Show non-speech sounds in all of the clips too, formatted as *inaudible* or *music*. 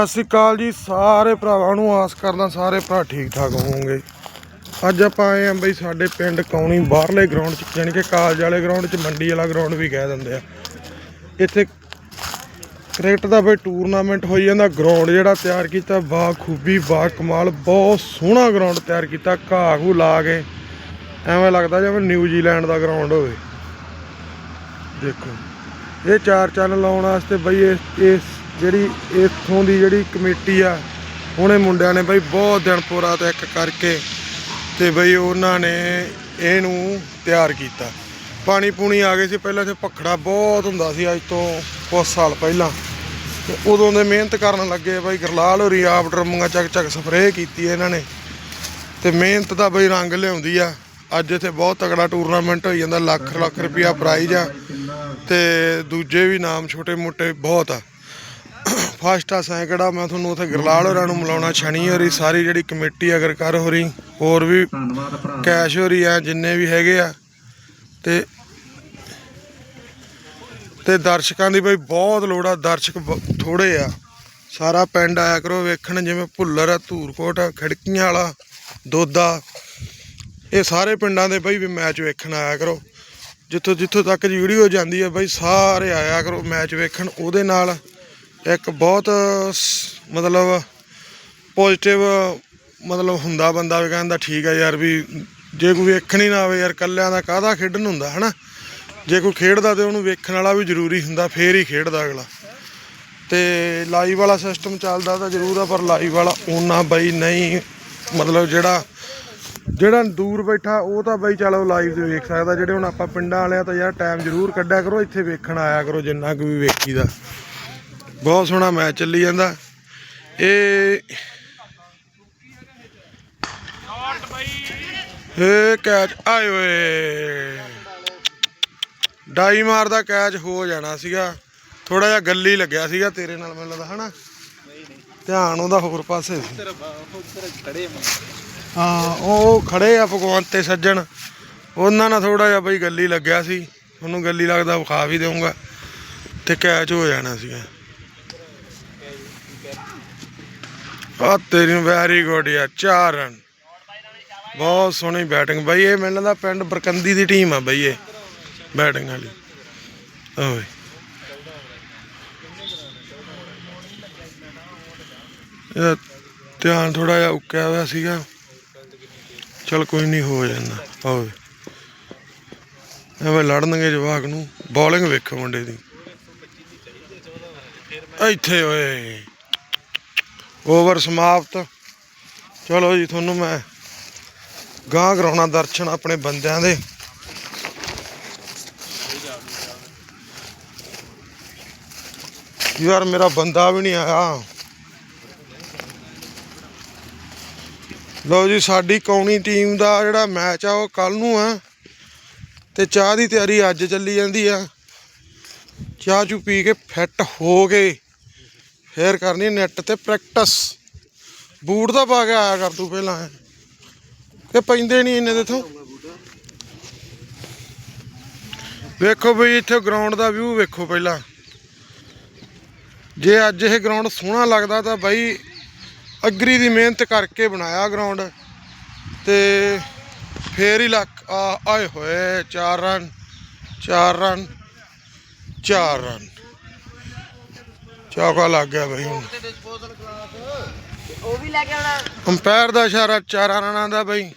ਸਤਿ ਸ਼੍ਰੀ ਅਕਾਲ ਜੀ, ਸਾਰੇ ਭਰਾਵਾਂ ਨੂੰ ਆਸ ਕਰਦਾ ਸਾਰੇ ਭਰਾ ਠੀਕ ਠਾਕ ਹੋਵੋਗੇ। ਅੱਜ ਆਪਾਂ ਆਏ ਆਂ ਬਈ ਸਾਡੇ ਪਿੰਡ ਕੌਣੀ ਬਾਹਰਲੇ ਗਰਾਊਂਡ 'ਚ ਯਾਨੀ ਕਿ ਕਾਲਜ ਵਾਲੇ ਗਰਾਊਂਡ 'ਚ, ਮੰਡੀ ਵਾਲਾ ਗਰਾਊਂਡ ਵੀ ਕਹਿ ਦਿੰਦੇ ਆ। ਇੱਥੇ ਕ੍ਰਿਕਟ ਦਾ ਬਈ ਟੂਰਨਾਮੈਂਟ ਹੋਈ ਜਾਂਦਾ ਗਰਾਊਂਡ ਜਿਹੜਾ ਤਿਆਰ ਕੀਤਾ ਬਾ ਖੂਬੀ ਬਾ ਕਮਾਲ, ਬਹੁਤ ਸੋਹਣਾ ਗਰਾਊਂਡ ਤਿਆਰ ਕੀਤਾ ਘਾਹ ਘੂ ਲਾ ਕੇ। ਐਵੇਂ ਲੱਗਦਾ ਜਿਵੇਂ ਨਿਊਜ਼ੀਲੈਂਡ ਦਾ ਗਰਾਊਂਡ ਹੋਵੇ। ਦੇਖੋ, ਇਹ ਚਾਰ ਚੰਨ ਲਾਉਣ ਵਾਸਤੇ ਬਈ ਇਸ ਜਿਹੜੀ ਇੱਥੋਂ ਦੀ ਜਿਹੜੀ ਕਮੇਟੀ ਆ ਉਹਨੇ ਮੁੰਡਿਆਂ ਨੇ ਬਈ ਬਹੁਤ ਦਿਨ ਪੂਰਾ ਤੇ ਇੱਕ ਕਰਕੇ ਤੇ ਬਈ ਉਹਨਾਂ ਨੇ ਇਹਨੂੰ ਤਿਆਰ ਕੀਤਾ। ਪਾਣੀ ਪੂਣੀ ਆ ਗਏ ਸੀ, ਪਹਿਲਾਂ ਇੱਥੇ ਭਖੜਾ ਬਹੁਤ ਹੁੰਦਾ ਸੀ, ਅੱਜ ਤੋਂ ਕੁਝ ਸਾਲ ਪਹਿਲਾਂ। ਤੇ ਉਦੋਂ ਦੇ ਮਿਹਨਤ ਕਰਨ ਲੱਗੇ ਬਈ ਗਰਲਾਲ ਹੋਰੀ ਆਪ ਡਰਮੀਆਂ ਚੱਕ ਚੱਕ ਸਪਰੇਅ ਕੀਤੀ ਇਹਨਾਂ ਨੇ। ਤੇ ਮਿਹਨਤ ਦਾ ਬਈ ਰੰਗ ਲਿਆਉਂਦੀ ਆ। ਅੱਜ ਇੱਥੇ ਬਹੁਤ ਤਗੜਾ ਟੂਰਨਾਮੈਂਟ ਹੋਈ ਜਾਂਦਾ ਲੱਖ ਲੱਖ ਰੁਪਇਆ ਪ੍ਰਾਈਜ਼ ਆ। ਤੇ ਦੂਜੇ ਵੀ ਨਾਮ ਛੋਟੇ ਮੋਟੇ ਬਹੁਤ ਆ। *coughs* ਫਸਟ ਆ ਸੈਂਕੜਾ ਮੈਂ ਤੁਹਾਨੂੰ ਉੱਥੇ ਗਰਲਾਲ ਹੋਰਾਂ ਨੂੰ ਮਿਲਾਉਣਾ ਛਣੀ ਹੋਰੀ ਸਾਰੀ ਜਿਹੜੀ ਕਮੇਟੀ ਅਗਰ ਕਰ ਹੋਰੀ ਹੋਰ ਵੀ ਕੈਸ਼ ਹੋਰੀ ਆ ਜਿੰਨੇ ਵੀ ਹੈਗੇ ਆ। ਤੇ ਤੇ ਦਰਸ਼ਕਾਂ ਦੀ ਬਈ ਬਹੁਤ ਲੋੜ ਆ ਦਰਸ਼ਕ ਥੋੜੇ ਆ। ਸਾਰਾ ਪਿੰਡ ਆਇਆ ਕਰੋ ਵੇਖਣ ਜਿਵੇਂ ਭੁੱਲਰ ਆ ਧੂਰਕੋਟ ਆ ਖੜਕੀਆਂ ਵਾਲਾ ਦੋਦਾ। ਇਹ ਸਾਰੇ ਪਿੰਡਾਂ ਦੇ ਬਈ ਵੀ ਮੈਚ ਵੇਖਣ ਆਇਆ ਕਰੋ। ਜਿੱਥੋਂ ਜਿੱਥੋਂ ਤੱਕ ਦੀ ਵੀਡੀਓ ਜਾਂਦੀ ਹੈ ਬਈ ਸਾਰੇ ਆਇਆ ਕਰੋ ਮੈਚ ਵੇਖਣ ਉਹਦੇ ਨਾਲ ਇੱਕ ਬਹੁਤ ਸ- ਮਤਲਬ ਪੋਜ਼ਿਟਿਵ ਮਤਲਬ ਹੁੰਦਾ ਬੰਦਾ ਵੀ ਕਹਿੰਦਾ ਠੀਕ ਹੈ ਯਾਰ ਵੀ ਜੇ ਕੋਈ ਵੇਖਣ ਹੀ ਨਾ ਆਵੇ ਯਾਰ ਕੱਲਿਆਂ ਦਾ ਕਾਹਦਾ ਖੇਡਣ ਹੁੰਦਾ, ਹਨਾ? ਜੇ ਕੋਈ ਖੇਡਦਾ ਤੇ ਉਹਨੂੰ ਵੇਖਣ ਵਾਲਾ ਵੀ ਜ਼ਰੂਰੀ ਹੁੰਦਾ, ਫੇਰ ਹੀ ਖੇਡਦਾ ਅਗਲਾ। ਤੇ ਲਾਈਵ ਵਾਲਾ ਸਿਸਟਮ ਚੱਲਦਾ ਤਾਂ ਜ਼ਰੂਰ ਆ, ਪਰ ਲਾਈਵ ਵਾਲਾ ਉਹਨਾਂ ਬਈ ਨਹੀਂ, ਮਤਲਬ ਜਿਹੜਾ ਜਿਹੜਾ ਦੂਰ ਬੈਠਾ ਉਹ ਤਾਂ ਬਈ ਚਲੋ ਲਾਈਵ ਤੇ ਵੇਖ ਸਕਦਾ, ਜਿਹੜੇ ਹੁਣ ਆਪਾਂ ਪਿੰਡਾਂ ਵਾਲਿਆਂ ਤਾਂ ਯਾਰ ਟਾਈਮ ਜ਼ਰੂਰ ਕੱਢਿਆ ਕਰੋ, ਇੱਥੇ ਵੇਖਣ ਆਇਆ ਕਰੋ ਜਿੰਨਾ ਕੁ ਵੀ ਵੇਖੀਦਾ। ਬਹੁਤ ਸੋਹਣਾ ਮੈਚ ਚੱਲੀ ਜਾਂਦਾ। ਇਹ ਏ ਕੈਚ ਆਏ ਓਏ ਡਾਈ ਮਾਰਦਾ ਕੈਚ ਹੋ ਜਾਣਾ ਸੀਗਾ। ਥੋੜਾ ਜਿਹਾ ਗੱਲੀ ਲੱਗਿਆ ਸੀਗਾ ਤੇਰੇ ਨਾਲ, ਮੈਨੂੰ ਲੱਗਦਾ, ਹਨਾ? ਧਿਆਨ ਉਹਦਾ ਹੋਰ ਪਾਸੇ ਸੀ। ਹਾਂ, ਉਹ ਖੜੇ ਆ ਭਗਵੰਤ ਤੇ ਸੱਜਣ। ਉਹਨਾਂ ਨਾਲ ਥੋੜਾ ਜਿਹਾ ਬਈ ਗੱਲੀ ਲੱਗਿਆ ਸੀ। ਉਹਨੂੰ ਗੱਲੀ ਲੱਗਦਾ ਵਿਖਾ ਵੀ ਦੇਊਂਗਾ। ਤੇ ਕੈਚ ਹੋ ਜਾਣਾ ਸੀਗਾ। ਆ ਤੇਰੀ ਵੈਰੀ ਗੁੱਡ ਯਾਰ, ਚਾਰ ਰਨ ਬਹੁਤ ਸੋਹਣੀ ਬੈਟਿੰਗ ਬਈ ਇਹ ਮੈਨੂੰ ਲੱਗਦਾ ਪਿੰਡ ਬਰਕੰਦੀ ਦੀ ਟੀਮ ਆ ਬਈ ਇਹ ਬੈਟਿੰਗ ਵਾਲੀ। ਓਏ ਇਹ ਧਿਆਨ ਥੋੜਾ ਜਿਹਾ ਉੱਕਿਆ ਹੋਇਆ ਸੀਗਾ। ਚਲ ਕੋਈ ਨਹੀਂ ਹੋ ਜਾਂਦਾ। ਓਏ ਐਵੇਂ ਲੜਨਗੇ ਜਵਾਕ ਨੂੰ। ਬੋਲਿੰਗ ਵੇਖੋ ਮੁੰਡੇ ਦੀ। ਇੱਥੇ ਓਏ। ਓਵਰ ਸਮਾਪਤ। ਚਲੋ ਜੀ, ਤੁਹਾਨੂੰ ਮੈਂ ਗਾਂ ਕਰਾਉਣਾ ਦਰਸ਼ਨ ਆਪਣੇ ਬੰਦਿਆਂ ਦੇ। ਯਾਰ, ਮੇਰਾ ਬੰਦਾ ਵੀ ਨਹੀਂ ਆਇਆ। ਲਓ ਜੀ, ਸਾਡੀ ਕੌਣੀ ਟੀਮ ਦਾ ਜਿਹੜਾ ਮੈਚ ਆ, ਉਹ ਕੱਲ ਨੂੰ ਆ। ਤੇ ਚਾਹ ਦੀ ਤਿਆਰੀ ਅੱਜ ਚੱਲੀ ਜਾਂਦੀ ਆ। ਚਾਹ ਚੂ ਪੀ ਕੇ ਫਿੱਟ ਹੋ ਕੇ ਫੇਰ ਕਰਨੀ ਨੈਟ ਤੇ ਪ੍ਰੈਕਟਿਸ। ਬੂਟ ਦਾ ਪਾ ਕੇ ਆਇਆ ਕਰ ਤੂੰ ਪਹਿਲਾਂ। ਕਿ ਪੈਂਦੇ ਨਹੀਂ ਇੰਨੇ ਦੇ ਤੋਂ ਵੇਖੋ ਬਈ, ਇੱਥੇ ਗਰਾਊਂਡ ਦਾ ਵਿਊ ਵੇਖੋ ਪਹਿਲਾਂ। ਜੇ ਅੱਜ ਇਹ ਗਰਾਊਂਡ ਸੋਹਣਾ ਲੱਗਦਾ ਤਾਂ ਬਾਈ, ਅਗਰੀ ਦੀ ਮਿਹਨਤ ਕਰਕੇ ਬਣਾਇਆ ਗਰਾਊਂਡ ਤੇ ਫੇਰ ਹੀ ਲੱਕ ਆ ਆਏ ਹੋਏ 4 ਰਨ 4 ਰਨ 4 ਰਨ ਚੌਕਾ ਲੱਗ ਗਿਆ ਬਈ ਹੁਣ। ਉਹ ਵੀ ਲੈ ਕੇ ਆਉਣਾ। ਅੰਪਾਇਰ ਦਾ ਇਸ਼ਾਰਾ ਚਾਰਾਂ ਰਨਾਂ ਦਾ ਬਈ।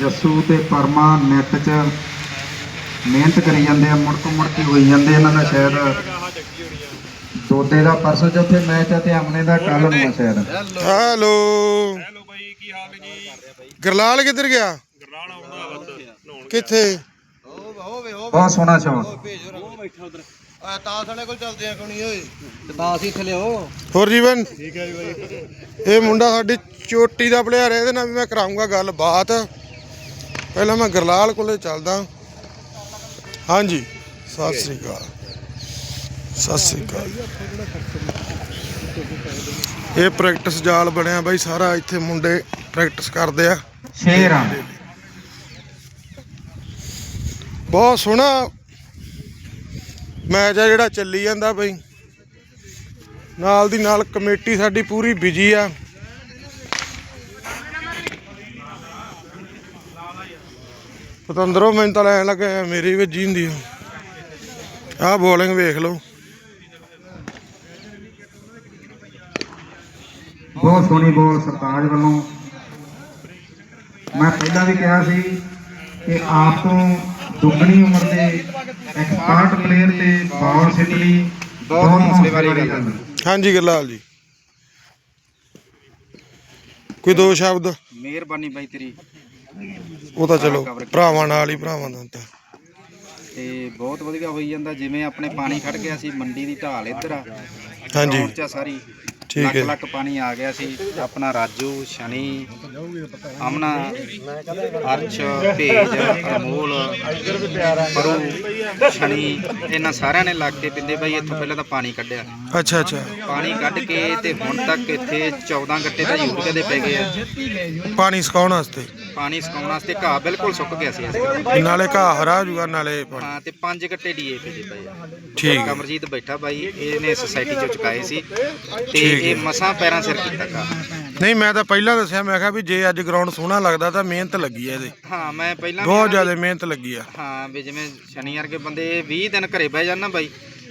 ਜੱਸੂ ਤੇ ਪਰਮਾ ਨੈਟ 'ਚ ਮਿਹਨਤ ਕਰੀ ਜਾਂਦੇ ਆ ਮੁੜਕ ਮੁੜਕੀ ਹੋਈ ਜਾਂਦੇ ਇਹਨਾਂ ਦਾ ਸ਼ਾਇਦ ਦੋਦੇ ਦਾ ਪਰਸੋਂ ਚੌਥੇ ਮੈਚ ਆ ਤੇ ਆਮਨੇ ਦਾ ਕੱਲ ਨੂੰ ਆ ਸ਼ਾਇਦ। ਹੈਲੋ ਹੈਲੋ ਬਾਈ ਕੀ ਹਾਲ ਜੀ? ਗਰਲਾਲ ਕਿੱਧਰ ਗਿਆ? ਗਰਲਾਲ ਆਉਂਦਾ ਕਿੱਥੇ? ਬਹੁਤ ਸੋਹਣਾ ਸ਼ਾਟ ਆ। ਤਾਸ ਵਾਲੇ ਕੋਲ ਚੱਲਦੇ ਆ ਕੋਣੀ ਓਏ। ਤੇ ਤਾਸ ਹੀ ਥਲਿਓ ਹੋਰ ਜੀਵਨ? ਠੀਕ ਹੈ ਜੀ ਬਾਈ ਇਹ ਮੁੰਡਾ ਸਾਡੀ ਚੋਟੀ ਦਾ ਪਲੇਅਰ ਹੈ ਇਹਦੇ ਨਾਲ ਵੀ ਮੈਂ ਕਰਾਉਂਗਾ ਗੱਲ ਬਾਤ ਪਹਿਲਾਂ ਮੈਂ ਗਰਲਾਲ ਕੋਲੇ ਚੱਲਦਾ। ਹਾਂਜੀ ਸਤਿ ਸ੍ਰੀ ਅਕਾਲ। ਸਤਿ ਸ੍ਰੀ ਅਕਾਲ। ਇਹ ਪ੍ਰੈਕਟਿਸ ਜਾਲ ਬਣਿਆ ਬਾਈ ਸਾਰਾ ਇੱਥੇ ਮੁੰਡੇ ਪ੍ਰੈਕਟਿਸ ਕਰਦੇ ਆ। 6 ਰਨ ਬਹੁਤ ਸੋਹਣਾ ਮੈਚ ਆ ਜਿਹੜਾ ਚੱਲੀ ਜਾਂਦਾ ਬਈ। ਨਾਲ ਦੀ ਨਾਲ ਕਮੇਟੀ ਸਾਡੀ ਪੂਰੀ ਬਿਜ਼ੀ ਆ। ਪਤੰਦਰੋਂ ਮੈਨੂੰ ਤਾਂ ਲੈਣ ਲੱਗਾ ਮੇਰੀ ਵੀ ਵੱਜੀ ਹੁੰਦੀ ਆ। ਬੋਲਿੰਗ ਵੇਖ ਲਓ। ਬਹੁਤ ਸੋਹਣੀ ਬੋਲ ਸਰਤਾਜ ਵੱਲੋਂ। ਮੈਂ ਪਹਿਲਾਂ ਵੀ ਕਿਹਾ ਸੀ ਕਿ ਆਪ ਤੋਂ ਦੁੱਗਣੀ ਉਮਰ ਦੇ ਐਕਸਪਰਟ ਪਲੇਅਰ ਤੇ ਬਾਲ ਸਿੱਟਣੀ ਬਹੁਤ ਹੌਸਲੇ ਵਾਲੀ ਗੱਲ ਹੈ। ਹਾਂਜੀ ਗਰਲਾਲ ਜੀ। ਕੋਈ ਦੋ ਸ਼ਬਦ? ਮਿਹਰਬਾਨੀ ਬਾਈ ਤੇਰੀ। ਉਹ ਤਾਂ ਚਲੋ ਭਰਾਵਾਂ ਨਾਲ ਹੀ ਭਰਾਵਾਂ ਦਾ ਤਾਂ। ਤੇ ਬਹੁਤ ਵਧੀਆ ਹੋਈ ਜਾਂਦਾ ਜਿਵੇਂ ਆਪਣੇ ਪਾਣੀ ਖੜ ਗਿਆ ਸੀ ਮੰਡੀ ਦੀ ਢਾਲ ਇੱਧਰ ਆ। ਹਾਂਜੀ। ਗਰਾਊਂਡ 'ਚ ਆ ਸਾਰੀ। ਠੀਕ ਲੱਖ ਹੈ ਲੱਖ ਪਾਣੀ ਆ ਗਿਆ ਸੀ। ਆਪਣਾ ਰਾਜੂ ਸ਼ਨੀ ਅਮਨਾ ਅਰਸ਼ ਭੇਜ ਅਨਮੋਲ ਪਰੂ ਸ਼ਨੀ ਇਹਨਾਂ ਸਾਰਿਆਂ ਨੇ ਲੱਗ ਕੇ ਪਿੰਦੇ ਬਾਈ ਇੱਥੋਂ ਪਹਿਲਾਂ ਤਾਂ ਪਾਣੀ ਕੱਢਿਆ। ਅੱਛਾ ਅੱਛਾ। ਪਾਣੀ ਕੱਢ ਕੇ ਤੇ ਹੁਣ ਤੱਕ ਇੱਥੇ 14 ਗੱਟੇ ਤਾਂ ਯੂਰੀਆ ਦੇ ਪੈ ਗਏ ਆ। ਪਾਣੀ ਸੁਕਾਉਣ ਵਾਸਤੇ। ਪਾਣੀ ਸੁਕਾਉਣ ਵਾਸਤੇ ਘਾਹ ਬਿਲਕੁਲ ਸੁੱਕ ਗਿਆ ਸੀ ਇਸ ਨਾਲੇ ਘਾਹ ਹਰਾ ਹੋ ਜੂਗਾ ਨਾਲੇ ਪਾਣੀ। ਹਾਂ ਤੇ ਪੰਜ ਗੱਟੇ ਡੀਏਪੀ ਦੇ ਪਏ ਆ। ਠੀਕ ਹੈ। ਕਮਰਜੀਤ ਬੈਠਾ ਬਾਈ ਇਹਨੇ ਸੁਸਾਇਟੀ ਚੋਂ ਚੁਕਾਏ ਸੀ। ਤੇ ਠੀਕ ਹੈ। ਇਹ ਮਸਾਂ ਪੈਰਾਂ ਸਿਰ ਕੀਤਾ ਕਾ ਨਹੀਂ ਮੈਂ ਤਾਂ ਪਹਿਲਾਂ ਦੱਸਿਆ ਮੈਂ ਕਿਹਾ ਵੀ ਜੇ ਅੱਜ ਗਰਾਊਂਡ ਸੋਹਣਾ ਲੱਗਦਾ ਤਾਂ ਮਿਹਨਤ ਲੱਗੀ ਹੈ ਇਹਦੇ। ਹਾਂ ਮੈਂ ਪਹਿਲਾਂ ਬਹੁਤ ਜ਼ਿਆਦਾ ਮਿਹਨਤ ਲੱਗੀ ਆ। ਹਾਂ ਵੀ ਜਿਵੇਂ ਸ਼ਨੀ ਵਰਗੇ ਬੰਦੇ 20 ਦਿਨ ਘਰੇ ਬਹਿ ਜਾਣ ਨਾ ਬਾਈ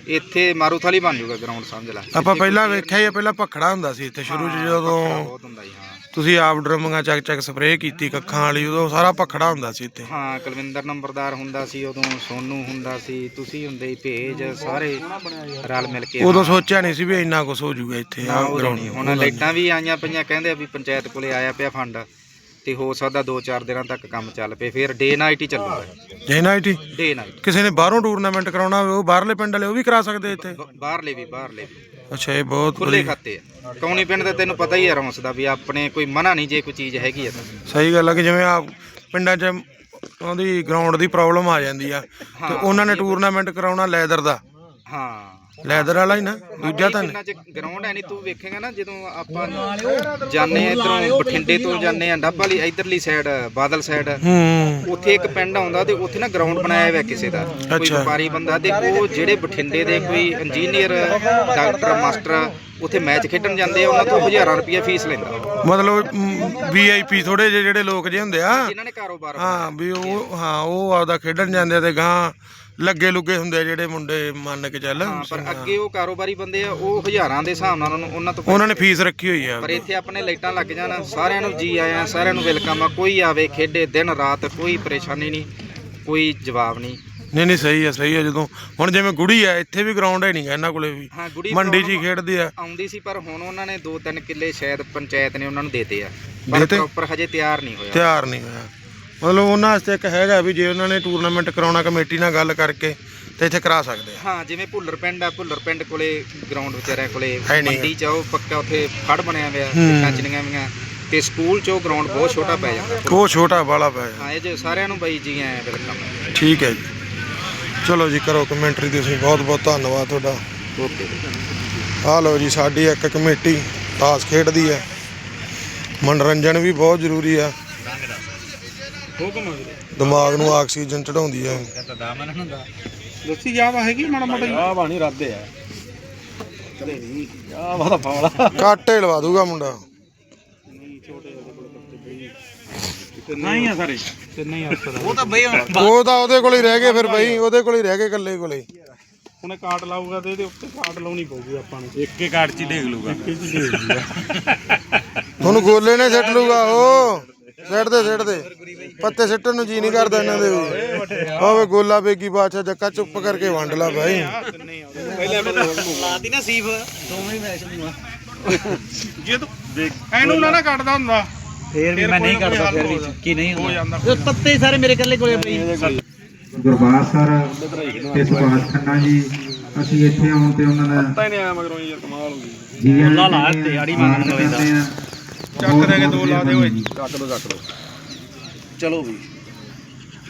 ਇੱਥੇ ਮਾਰੂਥਲ ਬਣ ਜਾਊਗਾ ਗਰਾਊਂਡ ਸਮਝ ਲੈ। ਆਪਾਂ ਪਹਿਲਾਂ ਵੇਖਿਆ ਹੀ ਆ, ਪਹਿਲਾਂ ਭਖੜਾ ਹੁੰਦਾ ਸੀ ਇੱਥੇ ਸ਼ੁਰੂ 'ਚ ਜਦੋਂ ਬਹੁਤ ਹੁੰਦਾ ਜੀ ਹਾਂ। ਤੁਸੀਂ ਆਪ ਡਰਮੀਆਂ ਚੱਕ ਚੱਕ ਸਪਰੇਅ ਕੀਤੀ ਕੱਖਾਂ ਵਾਲੀ ਉਦੋਂ ਸਾਰਾ ਭਖੜਾ ਹੁੰਦਾ ਸੀ ਇੱਥੇ। ਹਾਂ ਕੁਲਵਿੰਦਰ ਨੰਬਰਦਾਰ ਹੁੰਦਾ ਸੀ ਉਦੋਂ ਸੋਨੂ ਹੁੰਦਾ ਸੀ ਤੁਸੀਂ ਹੁੰਦੇ ਸੀ ਭੇਜ ਸਾਰੇ ਰਲ ਮਿਲ ਕੇ। ਉਦੋਂ ਹਾਂ। ਸੋਚਿਆ ਨਹੀਂ ਸੀ ਵੀ ਇੰਨਾ ਕੁਝ ਹੋ ਜੂਗਾ ਇੱਥੇ ਆ ਨਹੀਂ। ਹੁਣ ਲਾਈਟਾਂ ਵੀ ਆਈਆਂ ਪਈਆਂ ਕਹਿੰਦੇ ਆ ਵੀ ਪੰਚਾਇਤ ਕੋਲੇ ਆਇਆ ਪਿਆ ਫੰਡ ਤੇ ਹੋ ਸਕਦਾ 2-4 ਦਿਨਾਂ ਤੱਕ ਕੰਮ ਚੱਲ ਪਏ ਫਿਰ ਡੇ ਨਾਈਟ ਹੀ ਚੱਲੂਗਾ। ਜੈਨਾਈਟੀ ਡੇ ਨਾਈਟ ਕਿਸੇ ਨੇ ਬਾਹਰੋਂ ਟੂਰਨਾਮੈਂਟ ਕਰਾਉਣਾ ਹੋਵੇ ਉਹ ਬਾਹਰਲੇ ਪਿੰਡ ਵਾਲੇ ਉਹ ਵੀ ਕਰਾ ਸਕਦੇ ਇੱਥੇ? ਬਾਹਰਲੇ ਵੀ ਬਾਹਰਲੇ ਵੀ। ਅੱਛਾ ਇਹ ਬਹੁਤ ਖੁੱਲੇ ਵਧੀਆ। ਖਾਤੇ ਆ। ਕੌਣੀ ਪਿੰਡ ਦਾ ਤੈਨੂੰ ਪਤਾ ਹੀ ਹੈ ਰੌਂਸ ਦਾ ਵੀ ਆਪਣੇ ਕੋਈ ਮਨਾ ਨਹੀਂ ਜੇ ਕੋਈ ਚੀਜ਼ ਹੈਗੀ ਆ ਤਾਂ। ਸਹੀ ਗੱਲ ਆ ਕਿ ਜਿਵੇਂ ਆ ਪਿੰਡਾਂ 'ਚ ਉਹਦੀ ਗਰਾਊਂਡ ਦੀ ਪ੍ਰੋਬਲਮ ਆ ਜਾਂਦੀ ਆ। ਤੇ ਉਹਨਾਂ ਨੇ ਟੂਰਨਾਮੈਂਟ ਕਰਾਉਣਾ ਲੈਦਰ ਦਾ। ਹਾਂ। ਲੈਦਰ ਵਾਲਾ ਹੀ ਨਾ ਦੂਜਾ ਤਾਂ ਨਹੀਂ। ਗਰਾਊਂਡ ਹੈ ਨਹੀਂ ਤੂੰ ਵੇਖੇਗਾ ਨਾ ਜਦੋਂ ਆਪਾਂ ਜਾਣੇ ਇਧਰੋਂ ਬਠਿੰਡੇ ਤੋਂ ਜਾਣੇ ਆ ਡੱਬ ਵਾਲੀ ਇਧਰਲੀ ਸਾਈਡ ਬਾਦਲ ਸਾਈਡ ਹੂੰ। ਉੱਥੇ ਇੱਕ ਪਿੰਡ ਆਉਂਦਾ ਤੇ ਉੱਥੇ ਨਾ ਗਰਾਊਂਡ ਬਣਾਇਆ ਹੋਇਆ ਕਿਸੇ ਦਾ। ਕੋਈ। ਵਪਾਰੀ ਬੰਦਾ ਤੇ ਉਹ ਜਿਹੜੇ ਬਠਿੰਡੇ ਦੇ ਕੋਈ ਇੰਜੀਨੀਅਰ ਡਾਕਟਰ ਮਾਸਟਰ ਉੱਥੇ ਮੈਚ ਖੇਡਣ ਜਾਂਦੇ ਆ ਉਹਨਾਂ ਤੋਂ ਹਜ਼ਾਰਾਂ ਰੁਪਏ ਫੀਸ ਲੈਂਦਾ। ਮਤਲਬ ਵੀਆਈਪੀ ਥੋੜੇ ਜਿਹੇ ਜਿਹੜੇ ਲੋਕ ਜੇ ਹੁੰਦੇ ਆ। ਜਿਨ੍ਹਾਂ ਨੇ ਕਾਰੋਬਾਰ ਹਾਂ ਵੀ ਉਹ ਹਾਂ ਉਹ ਆਪਦਾ ਖੇਡਣ ਜਾਂਦੇ ਤੇ ਗਾਂ ਲੱਗੇ ਲੁੱਗੇ ਹੁੰਦੇ ਆ ਜਿਹੜੇ ਮੁੰਡੇ ਮੰਨ ਕੇ ਚੱਲ ਹਾਂ ਪਰ ਅੱਗੇ ਉਹ ਕਾਰੋਬਾਰੀ ਬੰਦੇ ਆ ਉਹ ਹਜ਼ਾਰਾਂ ਦੇ ਹਿਸਾਬ ਨਾਲ ਉਹਨਾਂ ਨੂੰ ਉਹਨਾਂ ਤੋਂ ਉਹਨਾਂ ਨੇ ਫੀਸ ਰੱਖੀ ਹੋਈ ਆ। ਪਰ ਇੱਥੇ ਆਪਣੇ ਲਾਈਟਾਂ ਲੱਗ ਜਾਣ ਸਾਰਿਆਂ ਨੂੰ ਜੀ ਆਇਆਂ ਸਾਰਿਆਂ ਨੂੰ ਵੈਲਕਮ ਆ। ਕੋਈ ਆਵੇ ਖੇਡੇ ਦਿਨ ਰਾਤ ਕੋਈ ਪਰੇਸ਼ਾਨੀ ਨਹੀਂ ਕੋਈ ਜਵਾਬ ਨਹੀਂ। ਨਹੀਂ ਨਹੀਂ ਸਹੀ ਆ ਸਹੀ ਆ ਜਦੋਂ ਹੁਣ ਜਿਵੇਂ ਗੁੜੀ ਆ ਇੱਥੇ ਵੀ ਗਰਾਊਂਡ ਹੈ ਨਹੀਂ ਇਹਨਾਂ ਕੋਲੇ ਵੀ। ਹਾਂ ਗੁੜੀ ਮੰਡੀ 'ਚ ਹੀ ਖੇਡਦੇ ਆ। ਆਉਂਦੀ ਸੀ ਪਰ ਹੁਣ ਉਹਨਾਂ ਨੇ 2-3 ਕਿੱਲੇ ਸ਼ਾਇਦ ਪੰਚਾਇਤ ਨੇ ਉਹਨਾਂ ਨੂੰ ਦੇਤੇ ਆ। ਪਰ ਦੇਤੇ? ਪ੍ਰੋਪਰ ਹਜੇ ਤਿਆਰ ਨਹੀਂ ਹੋਇਆ। ਤਿਆਰ ਨਹੀਂ ਹੋਇਆ। ਮਤਲਬ ਉਹਨਾਂ ਵਾਸਤੇ ਇੱਕ ਹੈਗਾ ਵੀ ਜੇ ਉਹਨਾਂ ਨੇ ਟੂਰਨਾਮੈਂਟ ਕਰਾਉਣਾ ਕਮੇਟੀ ਨਾਲ ਗੱਲ ਕਰਕੇ ਤੇ ਇੱਥੇ ਕਰਾ ਸਕਦੇ ਆ। ਹਾਂ ਜਿਵੇਂ ਭੁੱਲਰ ਪਿੰਡ ਆ ਭੁੱਲਰ ਪਿੰਡ ਕੋਲੇ ਗਰਾਊਂਡ ਵਿਚਾਰਿਆਂ ਕੋਲੇ ਹੈ ਮੰਡੀ ਚ ਆ, ਉਹ ਪੱਕਾ ਉੱਥੇ ਫੜ ਬਣਿਆ ਹੋਇਆ ਹੂੰ। ਟਿੱਕਾਂ ਚਿਣੀਆਂ ਵੀਆਂ। ਤੇ ਸਕੂਲ ਚ ਉਹ ਗਰਾਊਂਡ ਬਹੁਤ ਛੋਟਾ ਪੈ ਜਾਂਦਾ। ਉਹ ਛੋਟਾ ਵਾਲਾ ਪਿਆ ਹਾਂ ਇਹ ਜੋ ਸਾਰਿਆਂ ਨੂੰ ਬਾਈ ਜੀ ਐ ਵੈਲਕਮ ਠੀਕ ਹੈ ਜੀ। ਚਲੋ ਜੀ ਕਰੋ ਕਮੈਂਟਰੀ ਤੁਸੀਂ। ਬਹੁਤ ਬਹੁਤ ਧੰਨਵਾਦ ਤੁਹਾਡਾ। ਓਕੇ। ਆ ਲਓ ਜੀ ਸਾਡੀ ਇੱਕ ਕਮੇਟੀ ਤਾਸ ਖੇਡਦੀ ਹੈ। ਮਨੋਰੰਜਨ ਵੀ ਬਹੁਤ ਜ਼ਰੂਰੀ ਆ। ਦਿਮਾਗ ਨੂੰ ਆਕਸੀਜਨ ਚੜਾਉਂਦੀ ਹੈ। ਦੱਸੀ ਜਾ ਵਾ ਹੈਗੀ ਮਾੜਾ ਮੋਟਾ ਆ ਬਾਣੀ ਰੱਦੇ ਆ। ਆ ਵਾ ਫਾਵਲਾ ਕਾਟੇ ਲਵਾ ਦੂਗਾ ਮੁੰਡਾ। ਨਹੀਂ ਆ ਸਾਰੇ। ਤੇ ਨਹੀਂ ਅਫਸਰ ਉਹ ਤਾਂ ਬਈ ਉਹ ਤਾਂ ਉਹਦੇ ਕੋਲ ਹੀ ਰਹਿ ਗਏ ਫਿਰ ਬਈ ਉਹਦੇ ਕੋਲ ਹੀ ਰਹਿ ਗਏ ਇਕੱਲੇ ਕੋਲੇ। ਉਹਨੇ ਕਾਰਡ ਲਾਊਗਾ ਤੇ ਇਹਦੇ ਉੱਤੇ ਕਾਰਡ ਲਾਉਣੀ ਪਊਗੀ ਆਪਾਂ ਨੂੰ। ਇੱਕ ਹੀ ਕਾਰਡ ਚ ਹੀ ਦੇਖ ਲੂਗਾ ਇੱਕ ਹੀ ਦੇਖ ਲੂਗਾ ਤੁਹਾਨੂੰ ਗੋਲੇ ਨੇ ਸਿੱਟ ਲੂਗਾ ਉਹ। ਸਿੱਟ ਦੇ ਸਿੱਟ ਦੇ ਪੱਤੇ ਸਿੱਟਣ ਨੂੰ ਜੀ ਨਹੀਂ ਕਰਦਾ ਇਹਨਾਂ ਦੇ ਵੀ। ਹੋਵੇ ਗੋਲਾ ਬੇਗੀ ਬਾਦਸ਼ਾਹ ਜੱਕਾ ਚੁੱਪ ਕਰਕੇ ਵੰਡ ਲਾ ਭਾਈ। ਲਾਤੀ ਨਾ ਸੀਫ। ਦੋਵੇਂ ਮੈਚ ਨੂੰ ਜੇ ਤੂੰ ਇਹਨੂੰ ਨਾ ਨਾ ਕੱਟਦਾ ਹੁੰਦਾ। ਫੇਰ ਵੀ ਮੈਂ ਨਹੀਂ ਕਰਦਾ ਫਿਰ ਵੀ ਕੀ ਨਹੀਂ ਹੁੰਦਾ। ਪੱਤੇ ਸਾਰੇ ਮੇਰੇ ਕੱਲੇ ਕੋਲੇ ਪਈ ਗੁਰਬਾਜ ਸਰ ਤੇ ਸੁਭਾਸ਼ ਖੰਨਾ ਜੀ ਅਸੀਂ ਇੱਥੇ ਆਉਣ ਤੇ ਉਹਨਾਂ ਦਾ ਪਤਾ ਨਹੀਂ ਆਇਆ ਮਗਰੋਂ ਯਾਰ ਕਮਾਲ ਹੋ ਗਈ। ਜੀ ਆਇਆਂ ਲਾ ਲਾ ਕਹਿੰਦੇ ਆ, ਦਿਹਾੜੀ ਮੰਗਣ ਨੂੰ। ਚੱਕ ਦੇ ਕੇ ਦੋ ਲਾ ਦੇ ਓਏ ਬਹੁਤ ਚਲੋ ਵੀ।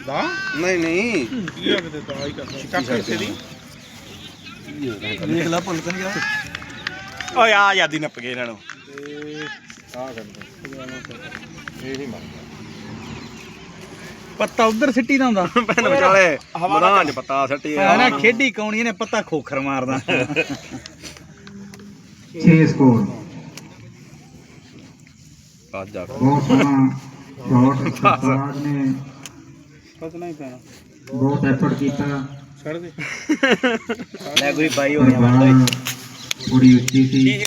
ਦਾ ਨਹੀਂ ਨਹੀਂ। ਕੀ ਆ ਕਿਤੇ ਦਾ ਹੀ ਕਰਨਾ ਕੱਖ ਕਿੱਥੇ ਦੀ। ਦੇਖ ਲੈ ਭੁੱਲ ਤਾਂ ਨਹੀਂ ਗਿਆ। ਓਏ ਆ ਆਜ਼ਾਦੀ ਨੱਪ ਗਏ ਇਹਨਾਂ ਨੂੰ। ਪੱਤਾ ਉਧਰ ਸਿੱਟੀ ਦਾ ਹੁੰਦਾ। ਭੈਣ ਵਿਚਾਲੇ ਮੈਦਾਨ ਚ ਪੱਤਾ ਸੱਟੀ ਹੈ ਨਾ ਖੇਡੀ ਕੌਣੀ ਨੇ ਪੱਤਾ ਖੋਖਰ ਮਾਰਦਾ। *laughs* 6 ਸਕੋਰ। ਆ ਜਾ ਬਹੁਤ ਸੋਹਣਾ ਸ਼ਾਟ ਸਰਤਾਜ ਨੇ ਪਤਨਾ ਹੀ ਪੈਣਾ। ਬਹੁਤ ਐਫਰਟ ਕੀਤਾ। ਛੱਡ ਦੇ। *laughs* ਲੈ ਕੋਈ ਬਾਈ ਹੋ ਪਰ ਬਾਲ ਥੋੜੀ ਉੱਚੀ ਸੀ। ਕੀ